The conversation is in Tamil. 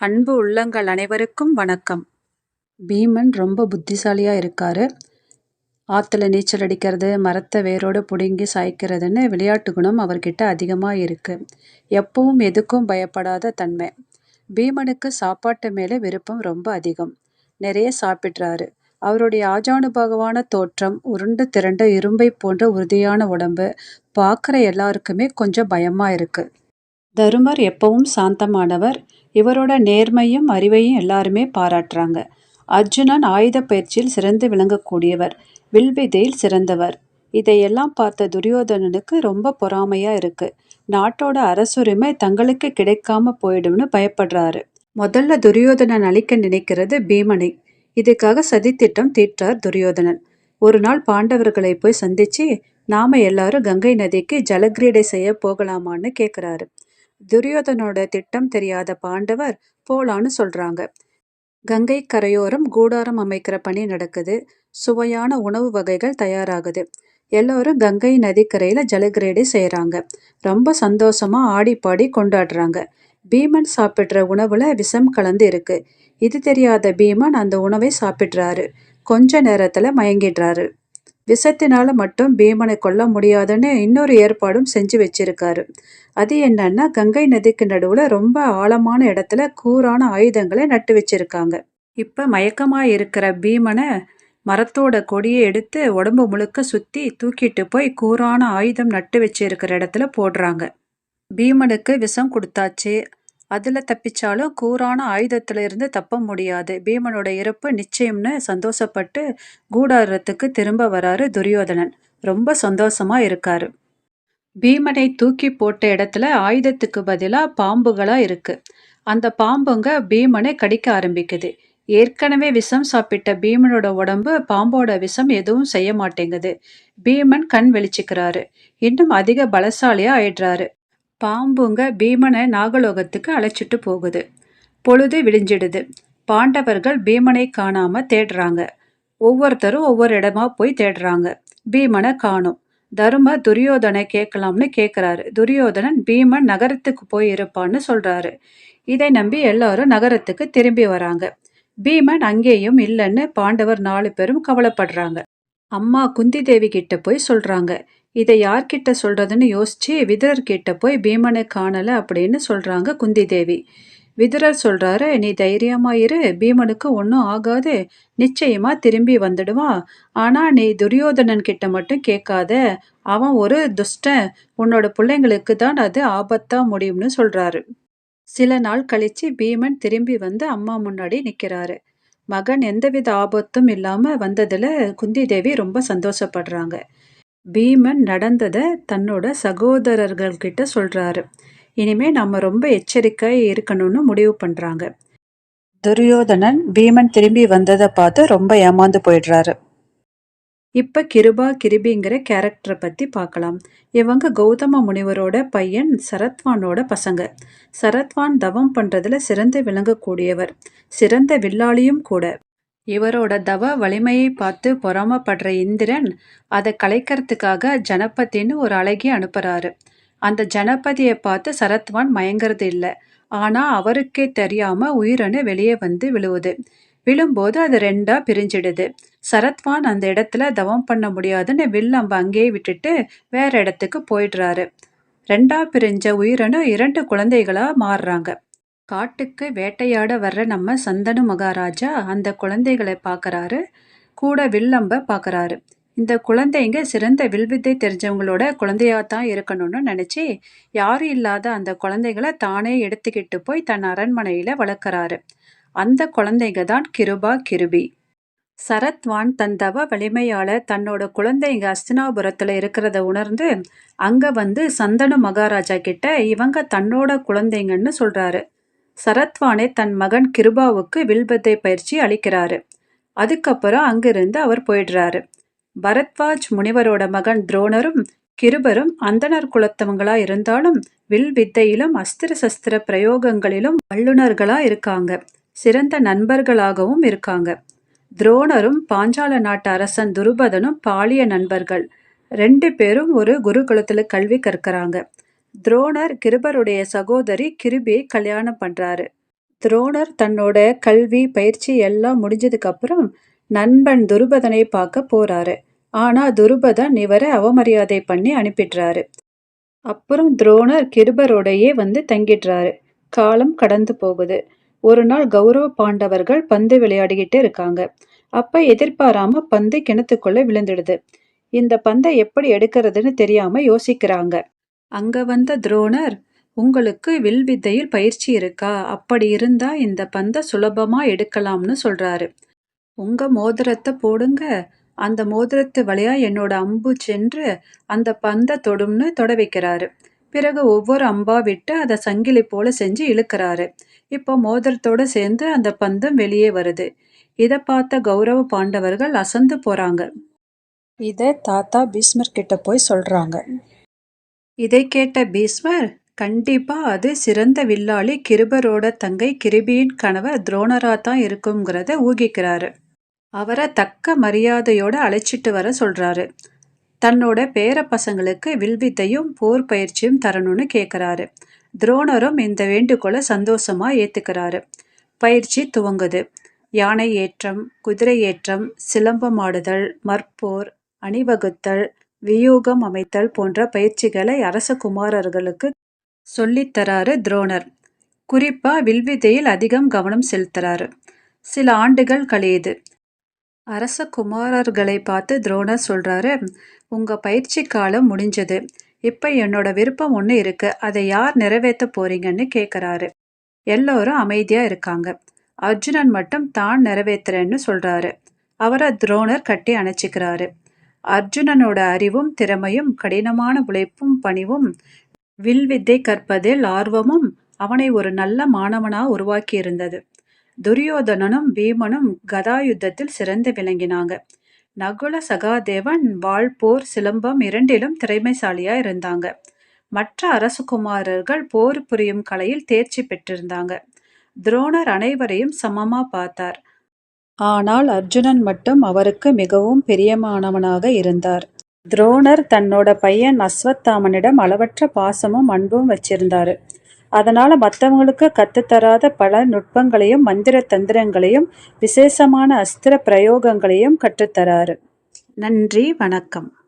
அன்பு உள்ளங்கள் அனைவருக்கும் வணக்கம். பீமன் ரொம்ப புத்திசாலியாக இருக்கார். ஆற்றுல நீச்சல் அடிக்கிறது மரத்தை வேரோடு பிடுங்கி சாய்க்கிறதுன்னு விளையாட்டு குணம் அவர்கிட்ட அதிகமாக இருக்குது எப்பவும் எதுக்கும் பயப்படாத தன்மை. பீமனுக்கு சாப்பாட்டு மேலே விருப்பம் ரொம்ப அதிகம். நிறைய சாப்பிட்றாரு. அவருடைய ஆஜானுபாகவான தோற்றம் உருண்டு திரண்ட இரும்பை போன்ற உறுதியான உடம்பு பார்க்குற எல்லாருக்குமே கொஞ்சம் பயமாக இருக்குது தருமர் எப்பவும் சாந்தமானவர். இவரோட நேர்மையும் அறிவையும் எல்லாருமே பாராட்டுறாங்க. அர்ஜுனன் ஆயுத பயிற்சியில் சிறந்து விளங்கக்கூடியவர். வில்விதையில் சிறந்தவர். இதையெல்லாம் பார்த்த துரியோதனனுக்கு ரொம்ப பொறாமையா இருக்கு. நாட்டோட அரசுரிமை தங்களுக்கு கிடைக்காம போயிடும்னு பயப்படுறாரு. முதல்ல துரியோதனன் அழிக்க நினைக்கிறது பீமனை. இதுக்காக சதித்திட்டம் தீட்டார் துரியோதனன். ஒரு நாள் பாண்டவர்களை போய் சந்திச்சு நாம எல்லாரும் கங்கை நதிக்கு ஜலக்கிரீடை செய்ய போகலாமான்னு கேட்குறாரு துரியோதனோட திட்டம் தெரியாத பாண்டவர் போலான்னு சொல்றாங்க. கங்கை கரையோரம் கூடாரம் அமைக்கிற பணி நடக்குது. சுவையான உணவு வகைகள் தயாராகுது. எல்லோரும் கங்கை நதிக்கரையில ஜலகிரேடி செய்கிறாங்க ரொம்ப சந்தோஷமா ஆடி பாடி கொண்டாடுறாங்க. பீமன் சாப்பிட்ற உணவுல விஷம் கலந்து இருக்கு. இது தெரியாத பீமன் அந்த உணவை சாப்பிட்றாரு. கொஞ்ச நேரத்துல மயங்கிடுறாரு. விஷத்தினால மட்டும் பீமனை கொல்ல முடியாதுன்னு இன்னொரு ஏற்பாடும் செஞ்சு வச்சிருக்காரு. அது என்னன்னா கங்கை நதிக்கு நடுவுல ரொம்ப ஆழமான இடத்துல கூரான ஆயுதங்களை நட்டு வச்சிருக்காங்க. இப்ப மயக்கமா இருக்கிற பீமனை மரத்தோட கொடியை எடுத்து உடம்பு முழுக்க சுத்தி தூக்கிட்டு போய் கூரான ஆயுதம் நட்டு வச்சிருக்கிற இடத்துல போடுறாங்க. பீமனுக்கு விஷம் கொடுத்தாச்சு. அதில் தப்பிச்சாலும் கூரான ஆயுதத்துல இருந்து தப்ப முடியாது. பீமனோட இறப்பு நிச்சயம்னு சந்தோஷப்பட்டு கூடாரத்துக்கு திரும்ப வராரு துரியோதனன். ரொம்ப சந்தோஷமா இருக்காரு. பீமனை தூக்கி போட்ட இடத்துல ஆயுதத்துக்கு பதிலாக பாம்புகளா இருக்கு. அந்த பாம்புங்க பீமனை கடிக்க ஆரம்பிக்குது. ஏற்கனவே விஷம் சாப்பிட்ட பீமனோட உடம்பு பாம்போட விஷம் எதுவும் செய்ய மாட்டேங்குது. பீமன் கண் வெளிச்சுக்கிறாரு இன்னும் அதிக பலசாலியா ஆயிடுறாரு. பாம்புங்க பீமனை நாகலோகத்துக்கு அழைச்சிட்டு போகுது. பொழுது விடிஞ்சிடுது. பாண்டவர்கள் பீமனை காணாம தேடுறாங்க. ஒவ்வொருத்தரும் ஒவ்வொரு இடமா போய் தேடுறாங்க. பீமனை காணும். தரும துரியோதனை கேட்கலாம்னு கேட்குறாரு துரியோதனன் பீமன் நகரத்துக்கு போயிருப்பான்னு சொல்றாரு. இதை நம்பி எல்லாரும் நகரத்துக்கு திரும்பி வராங்க. பீமன் அங்கேயும் இல்லைன்னு பாண்டவர் நாலு பேரும் கவலைப்படுறாங்க. அம்மா குந்தி தேவி கிட்ட போய் சொல்றாங்க. இதை யார்கிட்ட சொல்றதுன்னு யோசிச்சு விதுரர்கிட்ட போய் பீமனை காணல அப்படின்னு சொல்றாங்க குந்தி தேவி. விதுரர் சொல்றாரு நீ தைரியமா இரு பீமனுக்கு ஒன்றும் ஆகாது நிச்சயமா திரும்பி வந்துடுவான் ஆனா நீ துரியோதனன் கிட்ட மட்டும் கேட்காத. அவன் ஒரு துஷ்டன். உன்னோட பிள்ளைங்களுக்கு தான் அது ஆபத்தா முடியும்னு சொல்றாரு. சில நாள் கழிச்சு பீமன் திரும்பி வந்து அம்மா முன்னாடி நிக்கிறாரு. மகன் எந்தவித ஆபத்தும் இல்லாம வந்ததுல குந்தி தேவி ரொம்ப சந்தோஷப்படுறாங்க. பீமன் நடந்ததை தன்னோட சகோதரர்கள்கிட்ட சொல்கிறாரு இனிமே நம்ம ரொம்ப எச்சரிக்கை இருக்கணும்னு முடிவு பண்ணுறாங்க துரியோதனன் பீமன் திரும்பி வந்ததை பார்த்து ரொம்ப ஏமாந்து போயிடுறாரு. இப்போ கிருபா கிருபிங்கிற கேரக்டரை பற்றி பார்க்கலாம். இவங்க கௌதம முனிவரோட பையன் சரத்வானோட பசங்க. சரத்வான் தவம் பண்ணுறதுல சிறந்து விளங்கக்கூடியவர். சிறந்த வில்லாளியும் கூட. இவரோட தவ வலிமையை பார்த்து பொறாமப்படுற இந்திரன் அதை கலைக்கிறதுக்காக ஜனபதின்னு ஒரு அழகி அனுப்புறாரு. அந்த ஜனபதியை பார்த்து சரத்வான் மயங்கிறது இல்லை. ஆனால் அவருக்கே தெரியாம உயிரணு வெளியே வந்து விழுவுது. விழும்போது அது ரெண்டா பிரிஞ்சிடுது. சரத்வான் அந்த இடத்துல தவம் பண்ண முடியாதுன்னு வில் நம்ம அங்கேயே விட்டுட்டு வேற இடத்துக்கு போயிடுறாரு. ரெண்டா பிரிஞ்ச உயிரணு இரண்டு குழந்தைகளா மாறுறாங்க. காட்டுக்கு வேட்டையாட வர்ற நம்ம சந்தனு மகாராஜா அந்த குழந்தைகளை பார்க்குறாரு கூட வில்லம்ப பார்க்குறாரு இந்த குழந்தைங்க சிறந்த வில்வித்தை தெரிஞ்சவங்களோட குழந்தையாக தான் இருக்கணும்னு நினச்சி யாரும் இல்லாத அந்த குழந்தைகளை தானே எடுத்துக்கிட்டு போய் தன் அரண்மனையில் வளர்க்குறாரு. அந்த குழந்தைங்க தான் கிருபா கிருபி. சரத்வான் தன் தவ வலிமையால் தன்னோட குழந்தைங்க அஸ்தினாபுரத்தில் இருக்கிறத உணர்ந்து அங்கே வந்து சந்தனு மகாராஜா கிட்ட இவங்க தன்னோட குழந்தைங்கன்னு சொல்கிறாரு சரத்வானே தன் மகன் கிருபாவுக்கு வில்பத்தை பயிற்சி அளிக்கிறாரு. அதுக்கப்புறம் அங்கிருந்து அவர் போயிடுறாரு. பரத்வாஜ் முனிவரோட மகன் துரோணரும் கிருபரும் அந்தனர் குலத்தவங்களா இருந்தாலும் வில் வித்தையிலும் அஸ்திர சஸ்திர பிரயோகங்களிலும் வல்லுநர்களா இருக்காங்க. சிறந்த நண்பர்களாகவும் இருக்காங்க. துரோணரும் பாஞ்சால நாட்டு அரசன் துருபதனும் பாலிய நண்பர்கள். ரெண்டு பேரும் ஒரு குருகுலத்தில் கல்வி கற்கிறாங்க. துரோணர் கிருபருடைய சகோதரி கிருபியை கல்யாணம் பண்றாரு. துரோணர் தன்னோட கல்வி பயிற்சி எல்லாம் முடிஞ்சதுக்கு அப்புறம் நண்பன் துருபதனை பார்க்க போறாரு. ஆனா துருபதன் இவரை அவமரியாதை பண்ணி அனுப்பிடுறாரு. அப்புறம் துரோணர் கிருபரோடையே வந்து தங்கிடுறாரு. காலம் கடந்து போகுது. ஒரு நாள் கௌரவ பாண்டவர்கள் பந்து விளையாடிக்கிட்டு இருக்காங்க. அப்ப எதிர்பாராம பந்து கிணத்துக்குள்ள விழுந்துடுது. இந்த பந்தை எப்படி எடுக்கிறதுன்னு தெரியாம யோசிக்கிறாங்க. அங்க வந்த துரோணர் உங்களுக்கு வில்வித்தையில் பயிற்சி இருக்கா? அப்படி இருந்தா இந்த பந்தை சுலபமா எடுக்கலாம்னு சொல்றாரு. உங்க மோதிரத்தை போடுங்க. அந்த மோதிரத்து வழியா என்னோட அம்பு சென்று அந்த பந்தை தொடும்னு தொட வைக்கிறாரு பிறகு ஒவ்வொரு அம்பா விட்டு அதை சங்கிலி போல செஞ்சு இழுக்கிறாரு. இப்போ மோதிரத்தோட சேர்ந்து அந்த பந்தம் வெளியே வருது. இதை பார்த்த கௌரவ பாண்டவர்கள் அசந்து போறாங்க. இதை தாத்தா பீஸ்மர் கிட்ட போய் சொல்றாங்க. இதை கேட்ட பீஸ்மர் கண்டிப்பா அது சிறந்த வில்லாளி கிருபரோட தங்கை கிருபியின் கணவர் துரோணரா தான் இருக்குங்கிறத ஊகிக்கிறாரு. அவரை தக்க மரியாதையோட அழைச்சிட்டு வர சொல்றாரு. தன்னோட பேர பசங்களுக்கு வில்வித்தையும் போர் பயிற்சியும் தரணும்னு கேட்குறாரு துரோணரும் இந்த வேண்டுகோளை சந்தோஷமா ஏத்துக்கிறாரு. பயிற்சி துவங்குது. யானை ஏற்றம் குதிரை ஏற்றம் சிலம்பமாடுதல் மற்போர் அணிவகுத்தல் வியூகம் அமைத்தல் போன்ற பயிற்சிகளை அரசகுமாரர்களுக்கு சொல்லித்தராரு துரோணர். குறிப்பா வில்வித்தையில் அதிகம் கவனம் செலுத்துறாரு. சில ஆண்டுகள் கழியுது. அரச குமாரர்களை பார்த்து துரோணர் சொல்றாரு உங்க பயிற்சி காலம் முடிஞ்சது. இப்ப என்னோட விருப்பம் ஒன்று இருக்கு. அதை யார் நிறைவேற்ற போறீங்கன்னு கேட்குறாரு எல்லோரும் அமைதியா இருக்காங்க. அர்ஜுனன் மட்டும் தான் நிறைவேத்துறேன்னு சொல்றாரு. அவரை துரோணர் கட்டி அணைச்சிக்கிறாரு. அர்ஜுனனோட அறிவும் திறமையும் கடினமான உழைப்பும் பணிவும் வில்வித்தை கற்பதில் ஆர்வமும் அவனை ஒரு நல்ல மாணவனாக உருவாக்கியிருந்தது. துரியோதனனும் பீமனும் கதாயுத்தத்தில் சிறந்து விளங்கினாங்க. நகுல சகாதேவன் வாழ்போர் சிலம்பம் இரண்டிலும் திறமைசாலியா இருந்தாங்க. மற்ற அரசகுமாரர்கள் போர் புரியும் கலையில் தேர்ச்சி பெற்றிருந்தாங்க. துரோணர் அனைவரையும் சமமா பார்த்தார். ஆனால் அர்ஜுனன் மட்டும் அவருக்கு மிகவும் பிரியமானவனாக இருந்தார். துரோணர் தன்னோட பையன் அஸ்வத்தாமனிடம் அளவற்ற பாசமும் அன்பும் வச்சிருந்தாரு. அதனால மற்றவங்களுக்கு கத்துத்தராத பல நுட்பங்களையும் மந்திர தந்திரங்களையும் விசேஷமான அஸ்திர பிரயோகங்களையும் கற்றுத்தராரு நன்றி வணக்கம்.